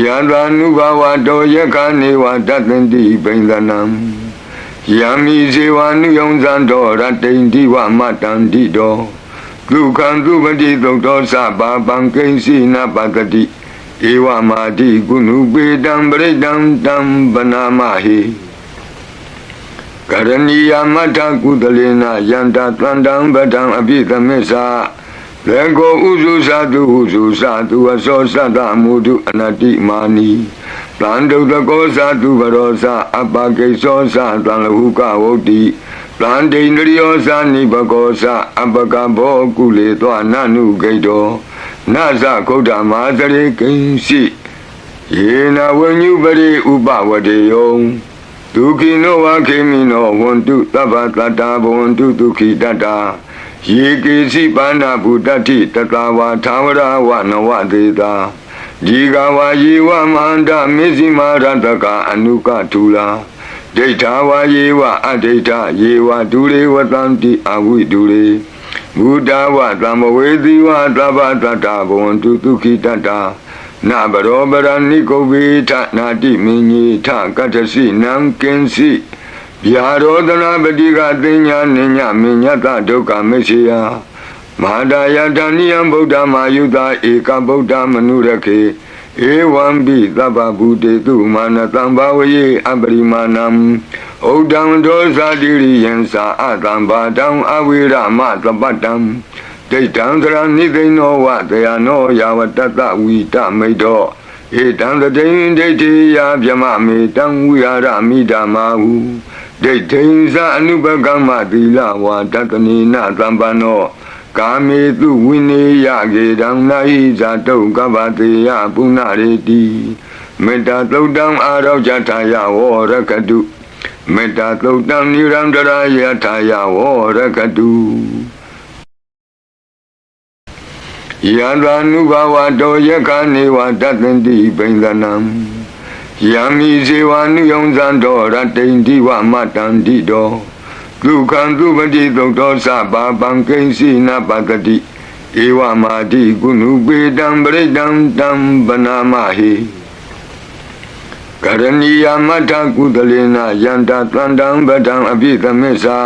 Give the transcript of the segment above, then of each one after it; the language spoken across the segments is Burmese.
ယန္တာနုဘဝတောယက္ခနေဝတတ္တန္တိပိန္ဒနံယံမိဇေဝနုယုံဇံတော်ရတ္တိန္တိဝမတန္တိတောဒုက္ခံသူပတိသုတ်တော်သဘာပံကိဉ္စီနပတ္တိဧဝမာတိကုဏုပေတံပရိတံတံဗနာမဟိကရဏီယမတ္ထကုသလေနယန္တာတန္တံဗတံအပိသမစ္ဆာ လေကိုဥစုသတုဥစုသတုအစောသတ္တမုဒုအနတ္တိမာနီတန်တုတကောသတုဘရောသအပကိသောသတံလဟုကဝုတ်တိတန်ဒိန္ဒရိယောသနိဘကောသအပကဘောကုလေသောနနုဂိတောနသကုဋ္ဌမာသရေကိဉ္စီယေနဝဉ္ညုပရိဥပဝတေယောဒုခိနောဝခေမိနောဝန္တုသဗ္ဗတတ္တာဘဝန္တုဒုခိတတ္တာ ယေကေစီပါဏဗုတ္တိတတဝါသာဝရဝနဝတေတာဒီကဝါယေဝမန္တမေဇိမာရတကအနုကထူလာဒိဋ္ဌာဝါယေဝအဒိဋ္ဌယေဝဒုရေဝတံတိအဝိဒုရေဘုဒ္ဓဝသံမဝေသီဝသဗ္ဗတတ္တာဘဝန္တုဒုခိတတ္တာနဘရောပရဏိကုဗ္ဗေထနာတိမင်းကြီးထကတ္ထစီနံကင်စီ ဗျာရောဒနာပတိကသိညာနိညာမညတဒုက္ခမရှိယမဟာဒယတဏိယံဗုဒ္ဓမာယုတာဧကဗုဒ္ဓမနုရခေဧဝံပိသဗ္ဗဗုတေတုမာနတံဘာဝယေအပရိမာဏံဩဒံဒောဇာတိရိယံသာအတံဘာတံအဝိရမသပတ္တံဒိဋ္ဌံသရဏိသိဏောဝတယနောယာဝတတဝိတမိတ်တောဧတံတတိန်ဒိဋ္ဌိယဗျမမေတံဝိဟာရမိဓမ္မာဟု ဒိဋ္ဌိဇာအနုပကမ္မသီလဝါတတနိနသံပန္နောကာမေတုဝိနေယကေတံနာဟိဇာတုကပ္ပတေယပုဏ္ဏရေတိမေတ္တာသုတ်တံအာရောဇထာယဝရကတုမေတ္တာသုတ်တံနိရန္တရာယထာယဝရကတုယန္တာနုဘဝတောယက္ခနေဝတတ္တန္တိပိန္ဒနံ ယံမိဇေဝနုယုံဇံတော်ရတ္တိန္တိဝမတန္တိတောဒုက္ခံသူပတိသုတ်တော်သဘာပံကိဉ္စီနပတ္တိဧဝမာတိကုဏုပေတံပရိတံတံဗနာမဟိကရဏီယမတ္ထကုသလေနယန္တာတန္တံဗတံအပိသမစ္ဆာ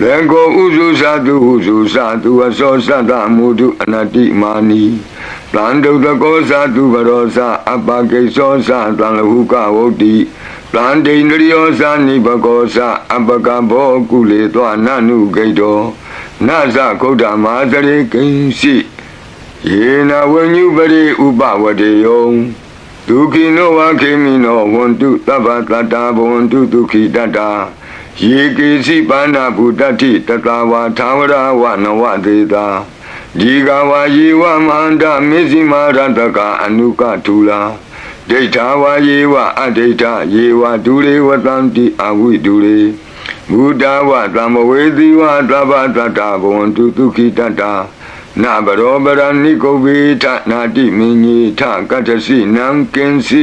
လေကိုဥစုသတုဥစုသတုအစောသတ္တမုဒုအနတ္တိမာနီတန်တုတကောသတုဘရောသအပကိသောသတံလဟုကဝုတ်တိတန်ဒိန္ဒရိယောသနိဘကောသအပကဘောကုလေသောနနုဂိတောနသကုဋ္ဌမာသရေကိဉ္စီယေနဝဉ္ညုပရိဥပဝတေယောဒုခိနောဝခေမိနောဝန္တုသဗ္ဗတတ္တာဘဝန္တုဒုခိတတ္တာ ယေကေစီပါဏဗုတ္တိတတဝါသာဝရဝနဝတေတာဒီကဝါယေဝမန္တမေဇိမာရတကအနုကထူလာဒိဋ္ဌာဝါယေဝအဒိဋ္ဌယေဝဒုရေဝတံတိအဝိဒုရေဘုဒ္ဓဝသံမဝေသီဝသဗ္ဗတတ္တာဘဝန္တုဒုခိတတ္တာနဘရောပရဏိကုဗ္ဗေထနာတိမင်းကြီးထကတ္တစီနံကင်စီ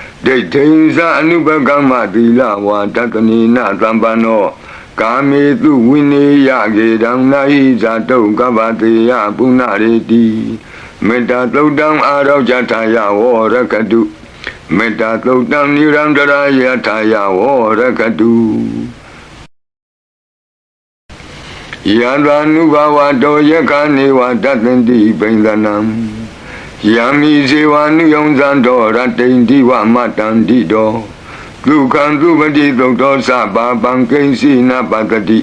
ဒိဋ္ဌိဉ္စအနုပကမ္မသီလဝါတတနိနသံပန္နောကာမေတုဝိနေယကေတံနာဟိဇာတုကပ္ပတေယပုဏ္ဏရေတိမေတ္တာသုတ်တံအာရောဇထာယဝရကတုမေတ္တာသုတ်တံနိရန္တရာယထာယဝရကတုယန္တာနုဘဝတောယက္ခနေဝတတ္တန္တိပိန္ဒနံ ယံမိဇေဝနုယုံဇံတော်ရတ္တိန္တိဝမတန္တိတောဒုက္ခံသူပတိသုတ်တော်သဘာပံကိဉ္စီနပတတိ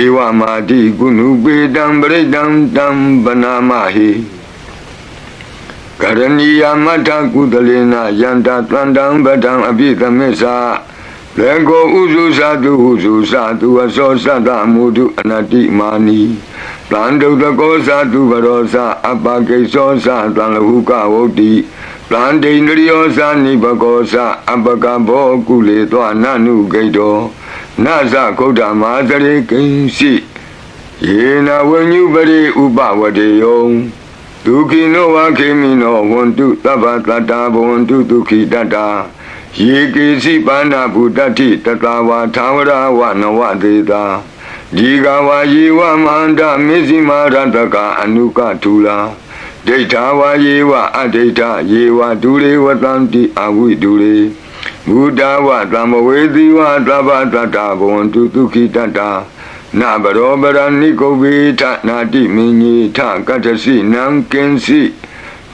ဧဝမာတိကုဏုပေတံပရိတံတံဗနာမဟိကရဏီယမတ္ထကုသလေနယန္တာတန္တံဗတံအပိသမစ္ဆာ လေကိုဥစုသတုဥစုသတုအစောသတ္တမုဒုအနတ္တိမာနီတန်တုတကောသတုဘရောသအပကိသောသတံလဟုကဝုတ်တိတပလန္တိန္ဒရိယောဇာနိဘကောဇအပကဘောကုလေသောနနုဂိတောနဇကုဒ္ဓမာသရေကိဉ္စီယေနဝဉ္ညုပရိဥပဝတေယောဒုက္ခိနောဝခေမိနောဝန္တုသဗ္ဗတတ္တာဘဝန္တုဒုက္ခိတတ္တာ ယေကေစီပါဏဗုဒ္ဓတိတတဝါသာဝရဝနဝသေတာဒီကဝါယေဝမန္တမေဇိမာရတကအနုကထူလာဒိဋ္ဌာဝါယေဝအဒိဋ္ဌယေဝဒုရေဝတံတိအဝိဒုရေဘုဒ္ဓဝတံမဝေသီဝသဗ္ဗတတ္တာဘဝန္တုဒုက္ခိတတ္တာနဘရောပရဏိကုဗေထနာတိမင်းကြီးထကတ္ထစီနံကင်စီ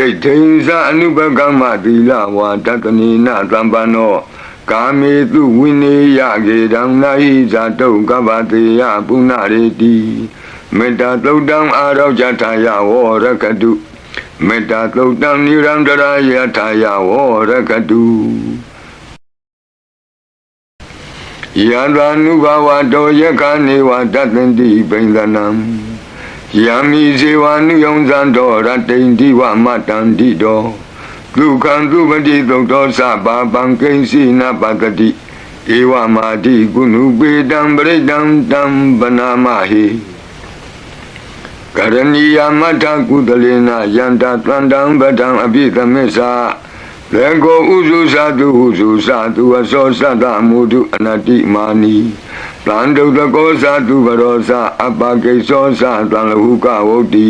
ဒိဋ္ဌိံသအနုပကမ္မသီလဝါတတနိနသံပန္နောကာမေတုဝိနေယကေတံနာဟိဇာတုကပ္ပတေယပုဏ္ဏရေတိမေတ္တာသုတ်တံအာရောဇထာယဝရကတုမေတ္တာသုတ်တံနိရန္တရာယထာယဝရကတုယန္တာနုဘဝတောယက္ခနေဝတတ္တန္တိပိန္ဒနံ ယံမိဇေဝနုယုံဇံတော်ရတိန်တိဝမတန္တိတောဒုက္ခံသူပတိသုတ်တော်သဗ္ဗပံကိဉ္စီနပတ္တိဧဝမာတိကုဏုပေတံပရိတံတံဗနာမဟိကရဏီယမထကုသလေနယန္တာတန္တံဗတံအပိသမစ္ဆာ လေကိုဥစုသတုဥစုသတုအစောသတ္တမုဒုအနတိမာနီတန်တုတကောသတုဘရောသအပကိသောသတံလဟုကဝုတ်တိ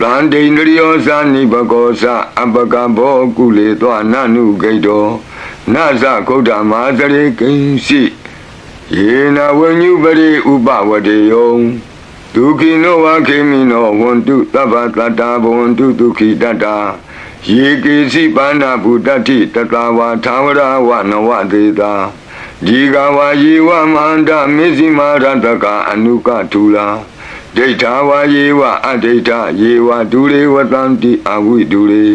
တန်တိန္ဒရိယောသနိဘကောသအပကဘောကုလေသောနနုဂိတောနသကုဒ္ဓမာသရေကိဉ္စီယေနဝဉ္ညုပရိဥပဝတေယောဒုက္ခိနောဝခေမိနောဝန္တုသဗ္ဗတတ္တာဘဝန္တုဒုက္ခိတတ္တာ ယေကေစီပါဏဗုဒ္ဓတိတတဝါသာဝရဝနဝသေတာဒီကဝါယေဝမန္တမေဇိမာရတကအနုကထူလာဒိဋ္ဌာဝါယေဝအဒိဋ္ဌယေဝဒုရေဝတံတိအဝိဒုရေ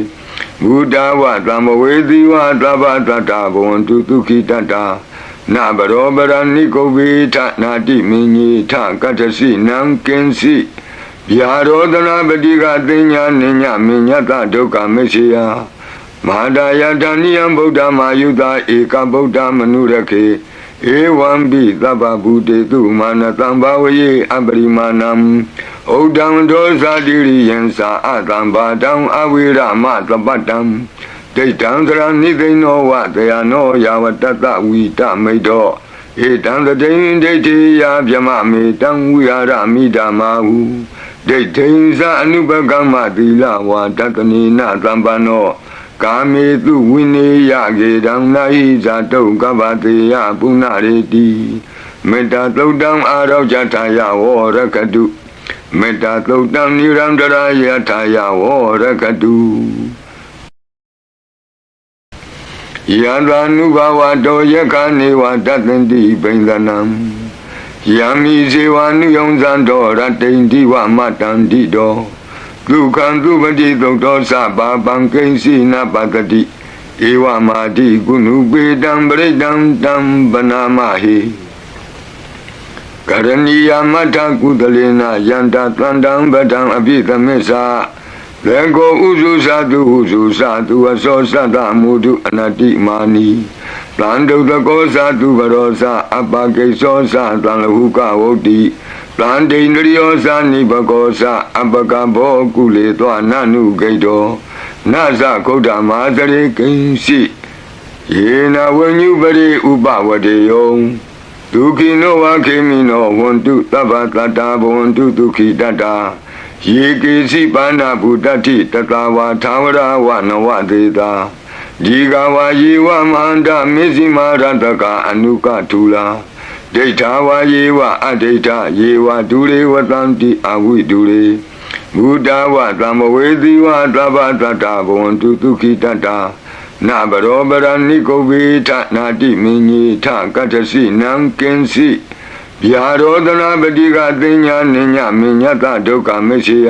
ဘုဒ္ဓဝတမဝေသီဝသဗ္ဗတတ္တဘဝန္တုဒုက္ခိတတ္တာနဘရောပရဏိကုဗေထနာတိမင်းကြီးထကတ္ထစီနံကင်စီ ဗျာရောဒနာပတိကသိညာနိညာမညတဒုက္ခမရှိယမဟာဒယတဏိယံဗုဒ္ဓမာယုတာဧကဗုဒ္ဓမနုရခေဧဝံပိသဗ္ဗဗုတေတုမာနတံဘာဝယေအပရိမာဏံဩဒံဒောဇာတိရိယံသာအတံဘာတံအဝိရမသပ္ပတံဒိဋ္ဌံသရဏိသိဏောဝတယနောယာဝတ္တဝိတမိတ်တောဧတံတတိန်ဒိဋ္ဌိယဗျမမေတံဝိဟာရမိဓမ္မာဟု ဒိဋ္ဌိံသအနုပကမ္မသီလဝါတတနိနသံပန္နောကာမေတုဝိနေယကေတံနာဟိဇာတုကပ္ပတေယပုဏ္ဏရေတိမေတ္တာသုတ်တံအာရောဇထာယဝရကတုမေတ္တာသုတ်တံနိရန္တရာယထာယဝရကတုယန္တာနုဘဝတောယက္ခနေဝတတ္တန္တိပိန္ဒနံ ယံမိဇေဝနုယုံဇံတော်ရတိန်တိဝမတန္တိတောဒုက္ခံသူပတိသုတ်တော်သဗ္ဗပံကိဉ္စီနပတတိဧဝမာတိကုဏုပေတံပရိတံတံဗနာမဟိကရဏီယမထကုသလေနယန္တာတန္တံဗတံအပိသမစ္ဆာလေကိုဥစုသတုဥစုသတုအစောသတ္တမုဒုအနတိမာနီ တန်တုတကောသတုဘရောသအပကိသောသတံလဟုကဝုတ်တိတန်တိန္ဒရိယောသနိဘကောသအပကဘောကုလေသောနနုဂိတောနသဂௌတမာသရေကိဉ္စီယေနဝဉ္ညုပရိဥပဝတေယောဒုက္ခိနောဝခေမိနောဝန္တုသဗ္ဗတတ္တာဘဝန္တုဒုက္ခိတတ္တာယေကေစီပါဏဗုဒ္ဓတိတတဝါသာဝရဝနဝသေတာ ဒီကဝါယေဝမန္တမေဇိမာရတကအနုကထူလာဒိဋ္ဌာဝါယေဝအဒိဋ္ဌယေဝဒုရေဝတံတိအဝိဒုရေဘုဒ္ဓဝသံမဝေသီဝသဗ္ဗတတ္တဘဝန္တုဒုက္ခိတတ္တာနဗရောပရဏိကုဗေထနာတိမင်းကြီးထကတ္တစီနံကင်စီဗျာရောဒနာပတိကသိညာနိညမညတဒုက္ခမရှိယ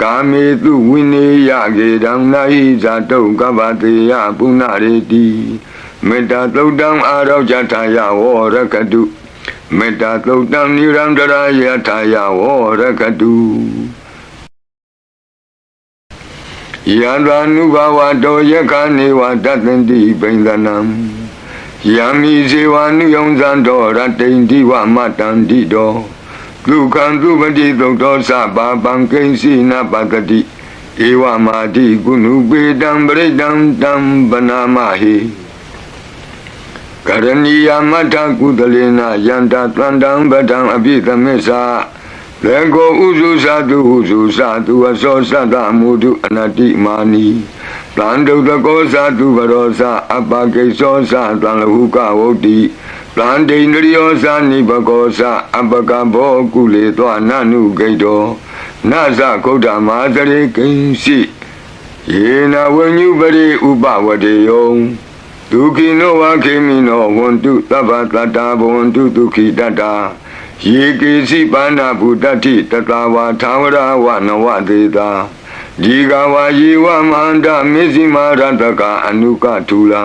ကာမေတုဝိနေယကေတံနာဟိဇာတုကပ္ပတေယပုဏ္ဏရေတိမေတ္တာသုတ်တံအာရောဇထာယဝရကတုမေတ္တာသုတ်တံနိရန္တရာယထာယဝရကတုယန္တာနုဘဝတောယခာနေဝတတ္တန္တိပိန္ဒနံယံမိဇေဝနုယုံဇံတော်ရတိန်ဒီဝမတန္တိတော် ဒုက္ခံသူပတိသုတ်တော်စပါပံကိဉ္စီနပတတိဧဝမာတိကုဏုပေတံပရိတံတံဗနာမဟိကရဏီယမတ္ထကုသလေနယန္တာတန္တံဗတံအပိသမစ္စာလေကိုဥစုသတုဥစုသတုအစောသတ္တမုဒုအနတိမာနီတန်တုတကောသတုဘရောသအပကိသောသတံလဟုကဝုတ်တိ တန်ဒိန္ဒရိယောသနိဘကောသအပကဘောကုလေသောနနုဂိတောနသကုဋ္ဌမာသရေကိဉ္စီယေနဝဉ္ညုပရိဥပဝတေယောဒုက္ခိနောဝခေမိနောဝန္တုသဗ္ဗတတ္တာဘဝန္တုဒုက္ခိတတ္တာယေကေစီပါဏဗုဒ္ဓတိတတဝါသာဝရဝနဝသေတာဒီကဝါယေဝမန္တမေဇိမာရတကအနုကထူလာ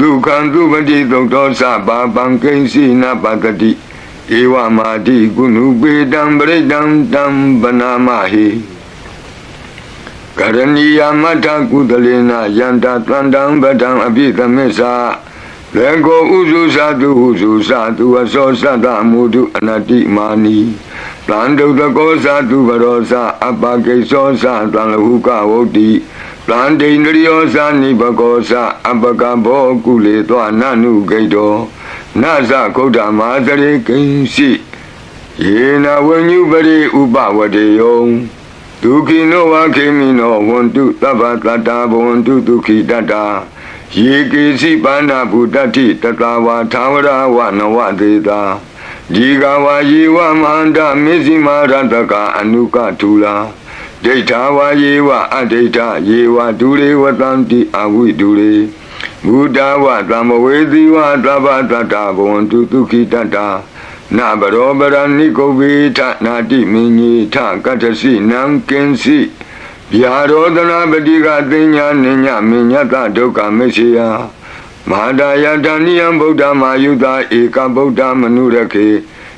ဒုက္ခံသူပတိသုတ်တော်စပါပံကိဉ္စီနပတတိဧဝမာတိကုဏုပေတံပရိတံတံဗနာမဟိကရဏီယမတ္ထကုသလေနယန္တာတန္တံဗတံအပိသမစ္စာလေကိုဥစုသတုဥစုသတုအစောသတ္တမုဒုအနတိမာနီတန်တုတကောသတုဘရောသအပကိသောသတံလဟုကဝုတ်တိ တန်ဒိန္ဒရိယောသနိဘကောသအပကဘောကုလေသောနနုဂိတောနသကုဋ္ဌမာသရေကိဉ္စီယေနဝဉ္ညုပရိဥပဝတေယောဒုက္ခိနောဝခေမိနောဝန္တုသဗ္ဗတတ္တာဘဝန္တုဒုက္ခိတတ္တာယေကေစီပါဏဗုဒ္ဓတိတတဝါသာဝရဝနဝသေတာဒီကဝါယေဝမန္တမေဇိမာရတကအနုကထူလာ ဒိဋ္ဌာဝါယေဝအဒိဋ္ဌယေဝဒုရေဝတံတိအဝိဒုရေဘုဒ္ဓဝသံမဝေသီဝသဗ္ဗတတ္တဘဝန္တုဒုက္ခိတတ္တာနဗရောပရဏိကုဗေထနာတိမင်းကြီးထကတ္တစီနံကင်စီဗျာရောဒနာပတိကသိညာနိညမညတဒုက္ခမရှိယမဟာဒယတဏိယံဗုဒ္ဓမာယုတာဧကဗုဒ္ဓမနုရခေ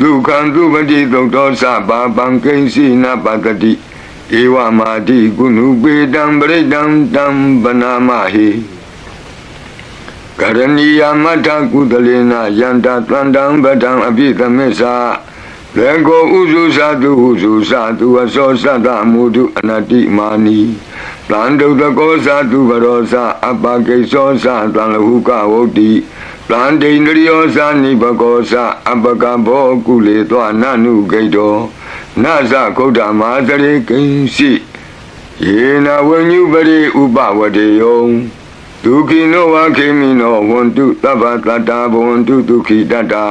ဒုက္ခံသူပတိသုတ်တော်စပါပံကိဉ္စီနပတ္တိဧဝမာတိကုဏုပေတံပရိတံတံဗနာမဟိကရဏီယမထကုသလေနယန္တာတန္တံပဒံအပိသမစ္ဆာလေကိုဥစုသတုဥစုသတုအစောသတ္တမုဒုအနတိမာနီတန်တုတကောသတုဘရောသအပကိသောသတံလဟုကဝုတ်တိ တန်ဒိန္ဒရိယောသနိဘကောသအပကဘောကုလေသောနနုဂိတောနသဂௌတမသရေကိဉ္စီယေနဝဉ္ညုပရိဥပဝတေယောဒုခိနောဝခေမိနောဝန္တုသဗ္ဗတတ္တာဘဝန္တုဒုခိတတ္တာ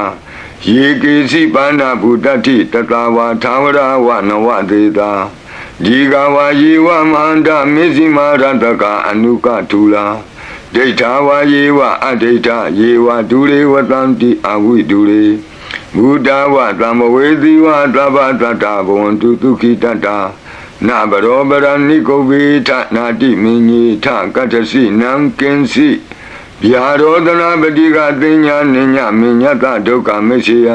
ယေကေစီပါဏဗုတ္တိတတဝါသာဝရဝနဝသေတာဒီကဝါယေဝမန္တမေဇိမာရတကအနုကထူလာ ဒိဋ္ဌာဝါယေဝအဒိဋ္ဌယေဝဒုရေဝတံတိအဝိဒုရေဘုဒ္ဓဝတံမဝေသီဝသဗ္ဗတတ္တာဘဝန္တုဒုခိတတ္တာနဘရောပရဏိကုဗေထနာတိမင်းကြီးထကတ္တစီနံကင်စီဗျာရောဒနာပတိကသိညာနိညမညတဒုက္ခမရှိယ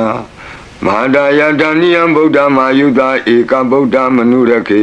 မဟာဒယတဏိယံဗုဒ္ဓမာယုတာဧကဗုဒ္ဓမနုရခေ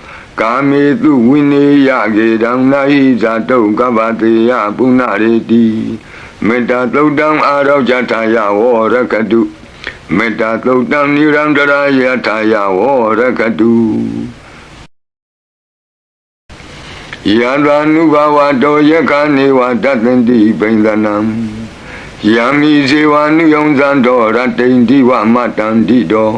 ကာမေတုဝိနေယကေတံနာဟိဇာတုကပ္ပတေယပုဏ္ဏရေတိမေတ္တာသုတ်တံအာရောဇထာယဝရကတုမေတ္တာသုတ်တံနိရန္တရာယထာယဝရကတုယန္တာနုဘဝတောယက္ခနေဝတတ္တန္တိပိန္ဒနံယံမိဇေဝနုယုံဇံတော်ရတိန်တိဝမတန္တိတော်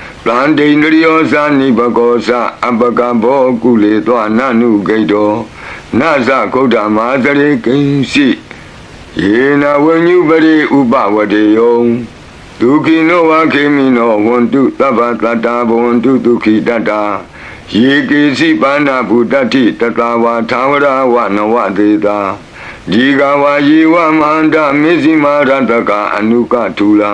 တန်ဒိန္ဒရိယောသနိဘကောသအပကဘောကုလေသောနနုဂိတောနသဂௌတမသရေကိဉ္စီယေနဝဉ္ညုပရိဥပဝတေယောဒုခိနောဝခေမိနောဝန္တုသဗ္ဗတတ္တာဘဝန္တုဒုခိတတ္တာယေကေစီပါဏဗုတ္တိတတဝါသာဝရဝနဝသေတာဒီကဝါယေဝမန္တမေဇိမာရတကအနုကထူလာ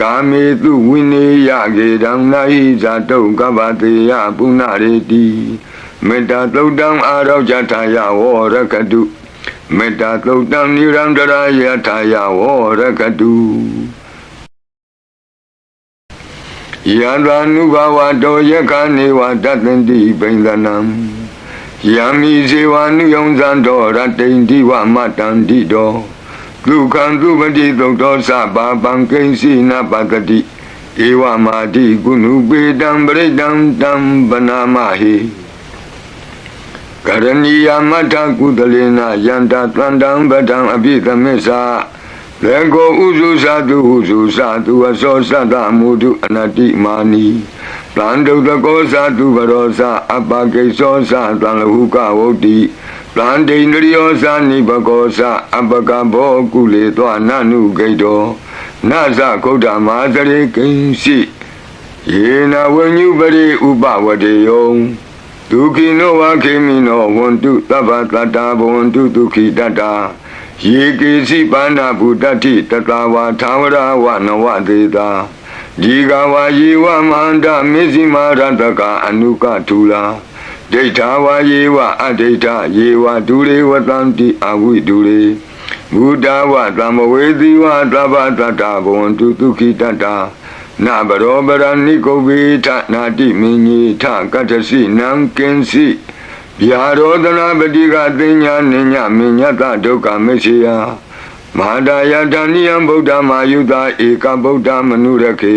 ကာမေတုဝိနေယကေတံနာဟိဇာတုကပ္ပတေယပုဏ္ဏရေတိမေတ္တာသုတ်တံအာရောဇထာယဝရကတုမေတ္တာသုတ်တံနိရန္တရာယထာယဝရကတုယန္တာနုဘဝတောယက္ခနေဝတတ္တန္တိပိန္ဒနံယံမိဇေဝနုယုံဇံတော်ရတိန်တိဝမတန္တိတော် ဒုက္ခံသူပတိသုတ်တော်စပါပံကိဉ္စီနပတတိဧဝမာတိကုဏုပေတံပရိတံတံပနာမဟိကရဏီယမထကုသလေနယန္တသန္တံပဒံအပိသမစ္ဆာလေကိုဥစုသတုဥစုသတုအစောသတ္တမုဒုအနတိမာနီတန္တုတကောသတုဘရောသအပကိသောသတံလဟုကဝုတ်တိ တန္တိန္ဒရိယောသနိဘကောသအပကဘောကုလေသောနနုဂိတောနသကုဋ္ဌမာသရေကိဉ္စီယေနဝဉ္ညုပရိဥပဝတေယောဒုက္ခိနောဝခေမိနောဝန္တုသဗ္ဗတတ္တာဘဝန္တုဒုက္ခိတတ္တာယေကေစီပါဏဗုတ္တိတတဝါသာဝရဝနဝတေတာဒီကဝါယေဝမန္တမေဇိမာရတကအနုကထူလာ ဒိဋ္ဌာဝါယေဝအဒိဋ္ဌယေဝဒုရေဝတံတိအဝိဒုရေဘုဒ္ဓဝသမ္မဝေသီဝသဗ္ဗတတ္တာဘဝန္တုဒုက္ခိတတ္တာနဘရောပရဏိကုဗ္ဗေထနာတိမင်းကြီးထကတ္ထစီနံကင်စီဗျာရောဒနာပတိကသိညာနိညာမညတဒုက္ခမရှိယမဟာဒယတဏိယံဗုဒ္ဓမာယုတာဧကဗုဒ္ဓမနုရခေ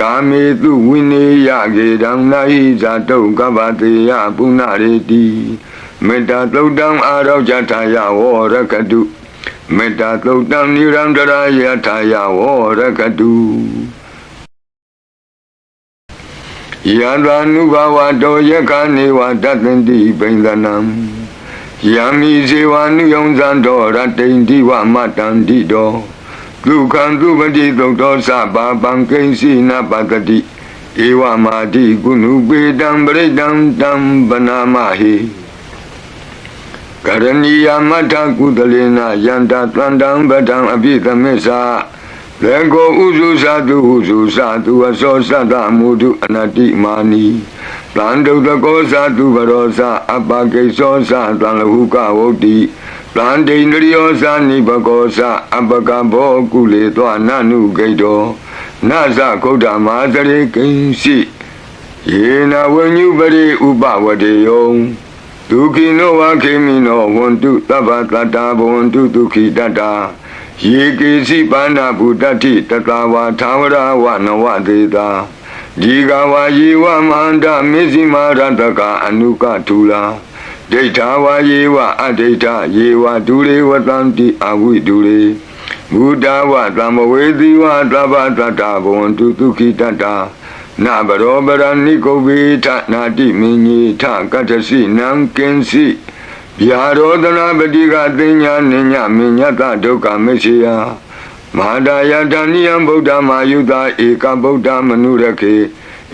ကာမေတုဝိနေယကေတံနာဟိဇာတုကပ္ပတေယပုဏ္ဏရေတိမေတ္တာသုတ်တံအာရောဇထာယဝရကတုမေတ္တာသုတ်တံနိရန္တရာယထာယဝရကတုယန္တာနုဘဝတောယက္ခနေဝတတ္တန္တိပိန္ဒနံယံမိဇေဝနုယုံဇံတော်ရတိန်တိဝမတန္တိတော် ဒုက္ခံသူပတိသုတ်တော်စပါပံကိဉ္စီနပတတိဧဝမာတိကုဏုပေတံပရိတံတံပနာမဟိကရဏီယမထကုသလေနယန္တာတန္တံပဒံအပိသမစ္ဆာလေကိုဥစုသတုဥစုသတုအစောသတ္တမုဒုအနတိမာနီတန္တုတကောသတုဘရောသအပကိသောသတံလဟုကဝုတ်တိ တန္တိန္ဒရိယောသနိဘကောသအပကဘောကုလေသောနနုဂိတောနသကုဋ္ဌမာသရေကိဉ္စီယေနဝဉ္ညုပရိဥပဝတေယောဒုက္ခိနောဝခေမိနောဝန္တုသဗ္ဗတတ္တာဘဝန္တုဒုက္ခိတတ္တာယေကေစီပါဏဗုတ္တိတတဝါသာဝရဝနဝတေတာဒီကဝါယေဝမန္တမေဇိမာရတကအနုကထူလာ ဒိဋ္ဌာဝါယေဝအဒိဋ္ဌယေဝဒုရေဝတံတိအဝိဒုရေဘုဒ္ဓဝသမ္မဝေသီဝသဗ္ဗတတ္တာဘဝန္တုဒုက္ခိတတ္တာနဘရောပရဏိကုဗ္ဗေထနာတိမင်းကြီးထကတ္ထစီနံကင်စီဗျာရောဒနာပတိကသိညာနိညာမညတဒုက္ခမရှိယမဟာဒယတဏိယံဗုဒ္ဓမာယုတာဧကဗုဒ္ဓမနုရခေ